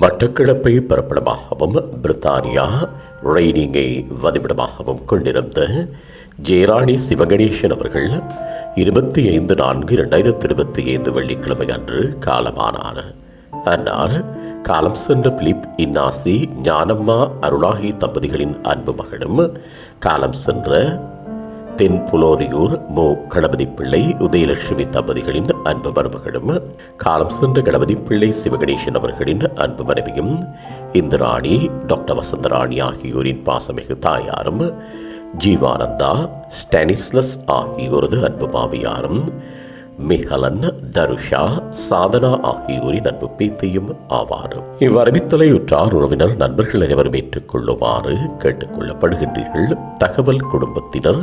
மட்டக்களப்பை பிறப்பிடமாகவும் பிரித்தானியா ரெய்னிங்கை வதிவிடமாகவும் கொண்டிருந்த ஜெயராணி சிவகணேசன் அவர்கள் இருபத்தி ஐந்து நான்கு இரண்டாயிரத்தி இருபத்தி ஐந்து வெள்ளிக்கிழமை அன்று காலமானார். அன்னார் காலம் சென்ற பிலிப் இன்னாசி ஞானம்மா அருளாகி தம்பதிகளின் அன்பு மகளும் காலம் சென்ற தென் புலோரியூர் மு. கணபதி பிள்ளை உதயலட்சுமி தம்பதிகளின் அன்பு மருமகளும் காலம் சென்ற கணபதி பிள்ளை சிவகணேசன் அவர்களின் அன்பு மனைவியும் இந்திராணி டாக்டர் வசந்தராணி ஆகியோரின் பாசமிகு தாயாரும் ஜீவானந்தா ஸ்டானிஸ்லஸ் ஆகியோரது அன்பு மாமியாரும் மிஹலன் தருஷா சாதனா ஆகியோரின் அன்பு பேத்தியும் ஆவார் இவ்வறிவித்தலை உற்றார் உறவினர் நண்பர்கள் அனைவரும் ஏற்றுக்கொள்ளுமாறு கேட்டுக்கொள்ளப்படுகின்றீர்கள் தகவல் குடும்பத்தினர்